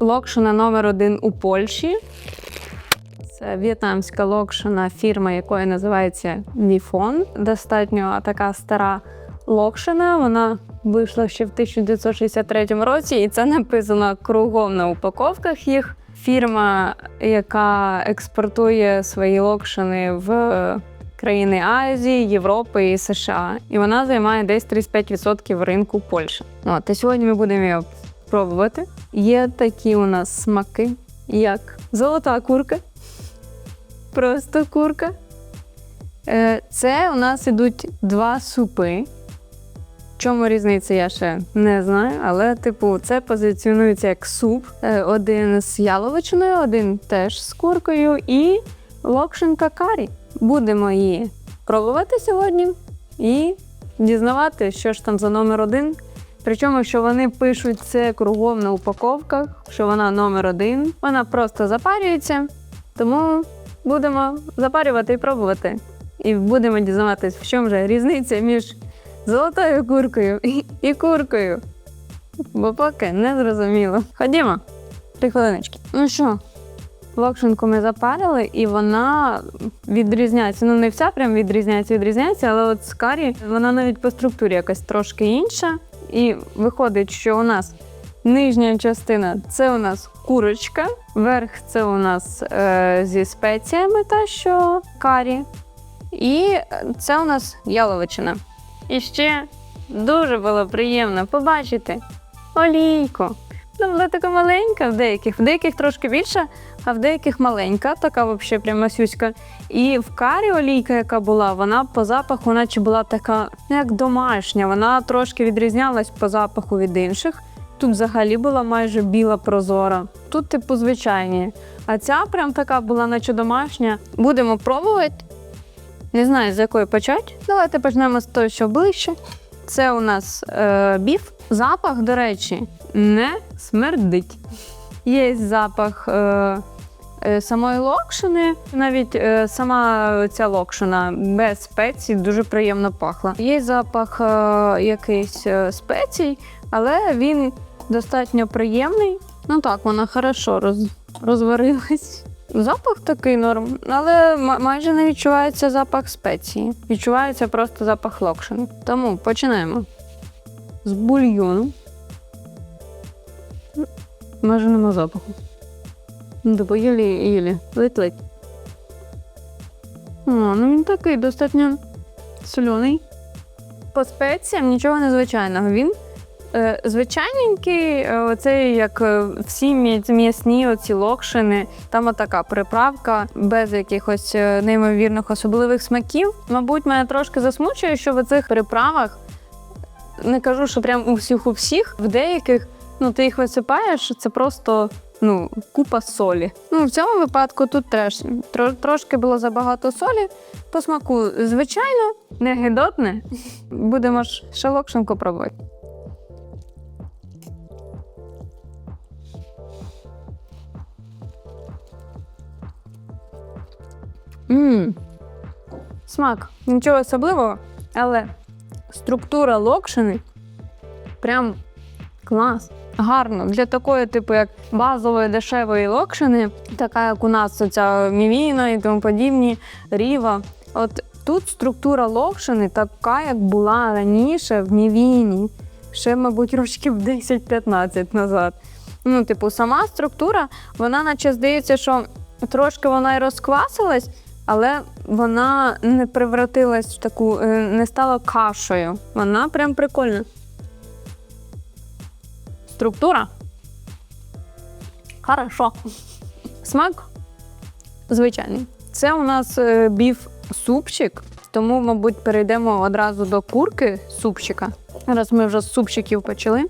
локшина номер один у Польщі. Це в'єтнамська локшина, фірма якої називається Ніфон. Достатньо така стара локшина. Вона вийшла ще в 1963 році, і це написано кругом на упаковках їх. Фірма, яка експортує свої локшини в е, країни Азії, Європи і США. І вона займає десь 35% ринку Польщі. От, і сьогодні ми будемо її пробувати. Є такі у нас смаки, як золота курка. Просто курка. Е, Це у нас ідуть два супи. Чому різниця, я ще не знаю, але, типу, це позиціонується як суп. Е, Один з яловичиною, один теж з куркою і локшинка карі. Будемо її пробувати сьогодні і дізнавати, що ж там за номер один. Причому, що вони пишуть це кругом на упаковках, що вона номер один. Вона просто запарюється, тому будемо запарювати і пробувати. І будемо дізнаватись, в чому же різниця між золотою куркою і, і куркою. Бо поки не зрозуміло. Ходімо, три хвилиночки. Ну що, локшинку ми запарили, і вона відрізняється. Ну, не вся прям відрізняється, відрізняється, але от з карі вона навіть по структурі якась трошки інша. І виходить, що у нас нижня частина це у нас курочка, верх це у нас е, зі спеціями, та що карі. І це у нас яловичина. І ще дуже було приємно побачити олійку. Ну, була така маленька в деяких, в деяких трошки більша, а в деяких маленька, така взагалі прям масюська. І в карі олійка, яка була, вона по запаху, наче була така, ну, як домашня. Вона трошки відрізнялась по запаху від інших. Тут взагалі була майже біла прозора. Тут, типу, звичайні. А ця прям така була, наче домашня. Будемо пробувати. Не знаю, з якої почати. Давайте почнемо з того, що ближче. Це у нас е, біф. Запах, до речі, не смердить. Є запах е, е, самої локшини, навіть е, сама ця локшина без спецій дуже приємно пахла. Є запах якийсь спецій, але він достатньо приємний. Ну так, вона хорошо роз, розварилась. Запах такий норм, але майже не відчувається запах спеції. Відчувається просто запах локшини. Тому починаємо з бульйону. Майже нема запаху. Ну, типу, єлі-єлі. Ледь-ледь. О, ну він такий достатньо соляний. По спеціям нічого незвичайного. Він е, звичайненький, е, оцей, як е, всі м'ясні оці локшини. Там отака приправка без якихось е, неймовірних особливих смаків. Мабуть, мене трошки засмучує, що в цих приправах не кажу, що прям у всіх у всіх, в деяких ну ти їх висипаєш, це просто. Ну, купа солі. Ну, в цьому випадку тут теж тро- трошки було забагато солі. По смаку, звичайно, не гидотне. Будемо ж ще локшинку пробувати. Мм. Смак. Нічого особливого, але структура локшини прям клас. Гарно. Для такої, типу, як базової дешевої локшини, така як у нас ця мівіна і тому подібні, ріва. От тут структура локшини така, як була раніше в мівіні, ще, мабуть, років 10-15 назад. Ну, типу, сама структура, вона, наче здається, що трошки вона й розквасилась, але вона не превратилась в таку, е, не стала кашею. Вона прям прикольна. Структура. Хорошо. Смак звичайний. Це у нас е, біф супчик, тому, мабуть, перейдемо одразу до курки супчика. Раз ми вже з супчиків почали.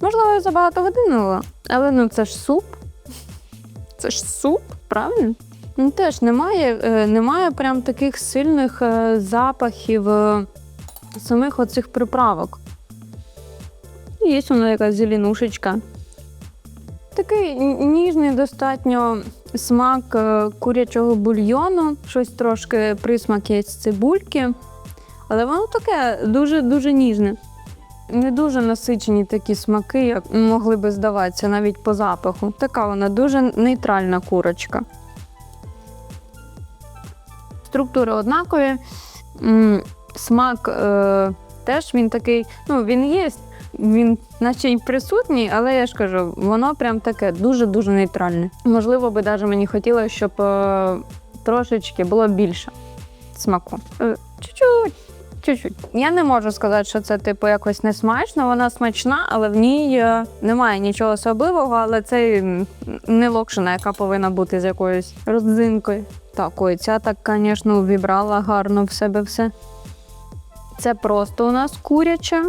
Можливо, я забагато води налила, але ну це ж суп. Це ж суп, правильно? Ну, теж немає, е, немає прям таких сильних е, запахів самих оцих приправок. Є вона якась зеленушечка. Такий ніжний достатньо смак е, курячого бульйону, щось трошки присмак є з цибульки. Але воно таке дуже-дуже ніжне. Не дуже насичені такі смаки, як могли би здаватися навіть по запаху. Така вона дуже нейтральна курочка. Структури однакові. Смак е, теж він такий, ну він є, він наче й присутній, але я ж кажу, воно прям таке дуже-дуже нейтральне. Можливо, би навіть мені хотілося, щоб е, трошечки було більше смаку. Е, Чуть-чуть. Чуть-чуть. Я не можу сказати, що це типу якось не смачно. Вона смачна, але в ній е, немає нічого особливого, але це не локшина, яка повинна бути з якоюсь родзинкою. Так, ой, ця так, звісно, увібрала гарно в себе все. Це просто у нас куряча.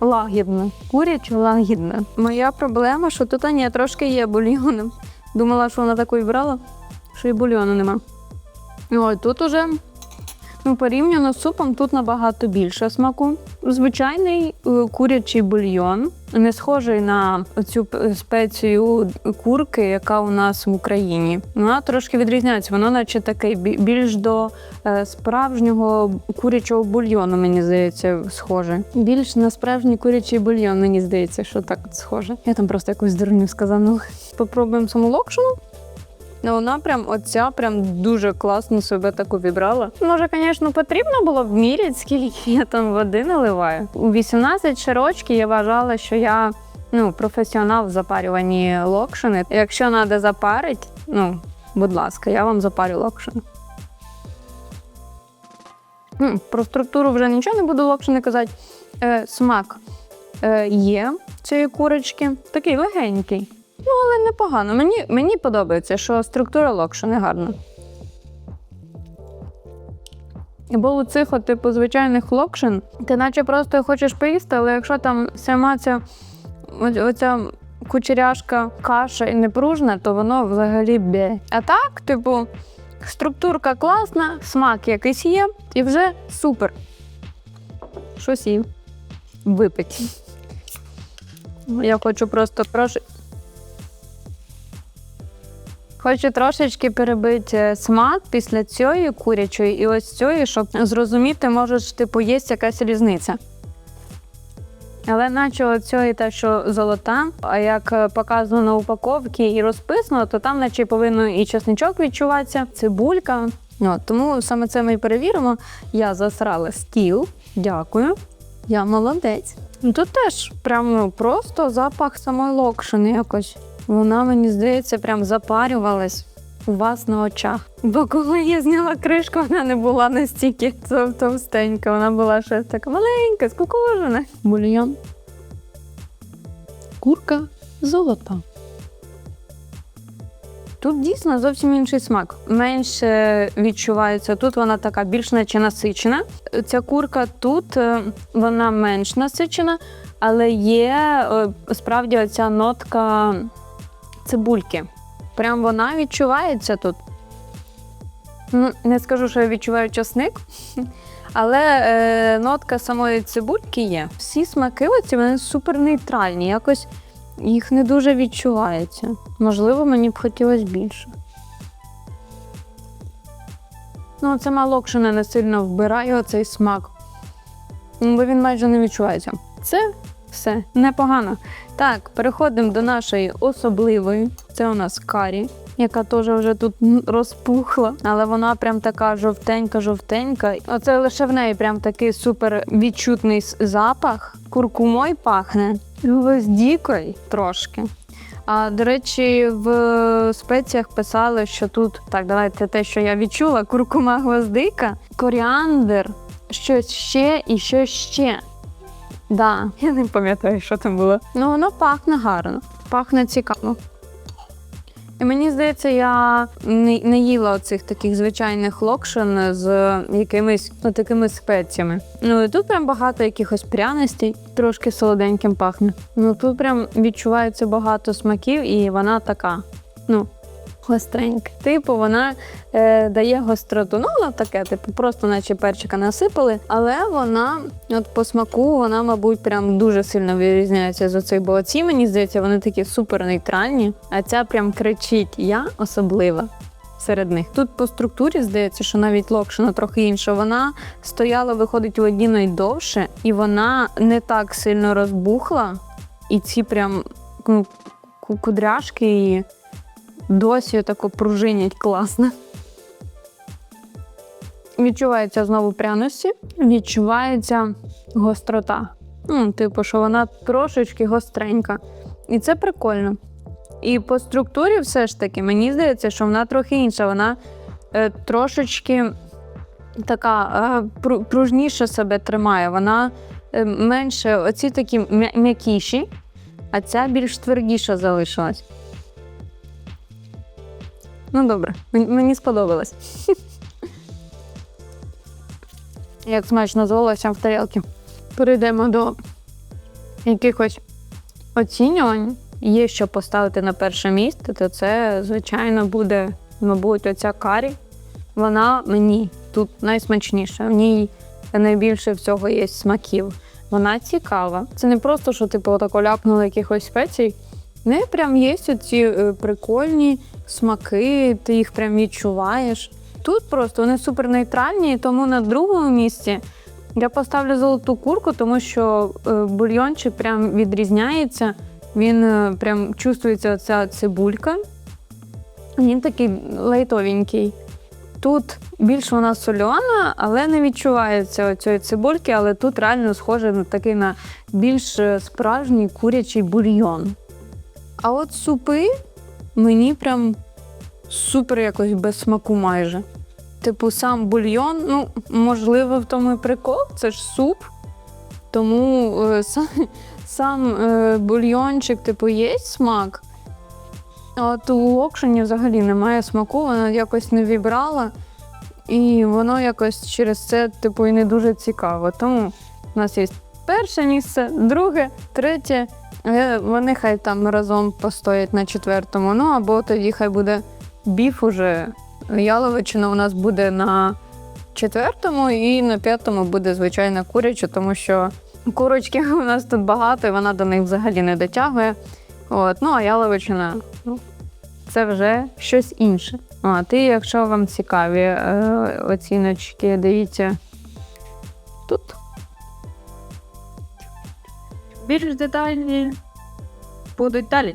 Лагідна. Куряча лагідна. Моя проблема, що тут ні, трошки є бульйоном. Думала, що вона такої брала, що і бульйону нема. Ой, тут уже ну, порівняно з супом, тут набагато більше смаку. Звичайний е, курячий бульйон, не схожий на цю спецію курки, яка у нас в Україні. Вона трошки відрізняється. Вона, наче такий бі- більш до е, справжнього курячого бульйону, мені здається, схоже. Більш на справжній курячий бульйон, мені здається, що так схоже. Я там просто якусь дурню сказанула. Попробуємо саму локшину. Ну, вона прям оця прям дуже класно себе таку вібрала. Може, звісно, потрібно було б міряти, скільки я там води наливаю. У 18 ще років я вважала, що я ну, професіонал в запарюванні локшини. Якщо треба запарити, ну, будь ласка, я вам запарю локшину. Ну, Про структуру вже нічого не буду локшини казати. Е, смак е, є цієї курочки, такий легенький. Ну, але непогано. Мені, мені подобається, що структура локшини гарна. Бо у цих, от, типу, звичайних локшин, ти наче просто хочеш поїсти, але якщо там сама ця оця кучеряшка каша і непружна, то воно взагалі бє. А так, типу, структурка класна, смак якийсь є, і вже супер. Щось їм випити. Я хочу просто трошки. Хочу трошечки перебити е, смак після цієї курячої і ось цієї, щоб зрозуміти, може, типу, є якась різниця. Але наче оцієї та, що золота, а як е, показано на упаковці і розписано, то там наче повинно і чесничок відчуватися, цибулька. От, тому саме це ми і перевіримо. Я засрала стіл. Дякую. Я молодець. Ну, Тут теж прям ну, просто запах самої локшини якось. Вона, мені здається, прям запарювалась у вас на очах. Бо коли я зняла кришку, вона не була настільки товстенька, вона була ще така маленька, скукожена. Бульйон. Курка золота. Тут дійсно зовсім інший смак. Менше відчувається. Тут вона така більш наче насичена. Ця курка тут е, вона менш насичена, але є е, справді оця нотка цибульки. Прям вона відчувається тут. Ну, не скажу, що я відчуваю часник, але е, нотка самої цибульки є. Всі смаки оці вони супер нейтральні. Якось їх не дуже відчувається. Можливо, мені б хотілося більше. Ну, це локшина не сильно вбирає оцей смак. Бо він майже не відчувається. Це все непогано. Так, переходимо до нашої особливої. Це у нас карі, яка теж вже тут розпухла, але вона прям така жовтенька-жовтенька. Оце лише в неї прям такий супер відчутний запах. Куркумой пахне. Гвоздікою трошки. А до речі, в спеціях писали, що тут так, давайте те, що я відчула: куркума гвоздика, коріандр, щось ще і щось ще. Да, я не пам'ятаю, що там було. Ну, воно пахне гарно, пахне цікаво. І мені здається, я не, не їла оцих таких звичайних локшин з якимись ну, такими спеціями. Ну і тут прям багато якихось пряностей, трошки солоденьким пахне. Ну тут прям відчувається багато смаків, і вона така, ну, гостренька. Типу, вона е, дає гостроту. Ну, вона таке, типу, просто наче перчика насипали, але вона, от по смаку, вона, мабуть, прям дуже сильно вирізняється з оцих, бо оці, мені здається, вони такі супер нейтральні, а ця прям кричить: Я особлива. серед них. Тут по структурі здається, що навіть локшина трохи інша. Вона стояла, виходить, в одні найдовше, і вона не так сильно розбухла. І ці прям ну, кудряшки її досі тако пружинять класно. Відчувається знову пряності, відчувається гострота. Ну, типу, що вона трошечки гостренька. І це прикольно. І по структурі, все ж таки, мені здається, що вона трохи інша. Вона е, трошечки така е, пру- пружніше себе тримає. Вона е, менше, оці такі м'якіші, а ця більш твердіша залишилась. Ну, добре, мені сподобалось. Як смачно звалося в тарілки. Перейдемо до якихось оцінювань. Є що поставити на перше місце, то це, звичайно, буде, мабуть, оця карі. Вона мені тут найсмачніша. В ній найбільше всього є смаків. Вона цікава. Це не просто, що типу отако ляпнули якихось спецій. В неї прям є ці е, прикольні смаки, ти їх прям відчуваєш. Тут просто вони супер нейтральні, тому на другому місці я поставлю золоту курку, тому що е, бульйончик прям відрізняється. Він е, прям чувствується оця цибулька. Він такий лайтовенький. Тут більш вона сольона, але не відчувається цієї цибульки, але тут реально схоже на такий на більш справжній курячий бульйон. А от супи мені прям супер якось без смаку майже. Типу, сам бульйон, ну, можливо, в тому і прикол, це ж суп. Тому е, сам, сам е, бульйончик, типу, є смак. А от у локшині взагалі немає смаку, вона якось не вібрала, і воно якось через це, типу, і не дуже цікаво. Тому у нас є перше місце, друге, третє. е, Вони хай там разом постоять на четвертому. Ну або тоді хай буде біф уже. Яловичина у нас буде на четвертому, і на п'ятому буде звичайна куряча, тому що курочки у нас тут багато, і вона до них взагалі не дотягує. От, ну а яловичина ну, це вже щось інше. А ти, якщо вам цікаві е, оціночки, дивіться тут. Більш детальні будуть далі.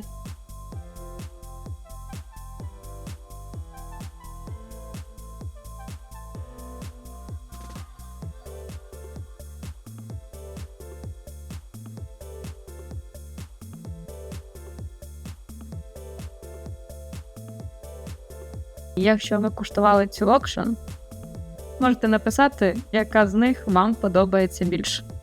Якщо ви куштували цю локшн, можете написати, яка з них вам подобається більше.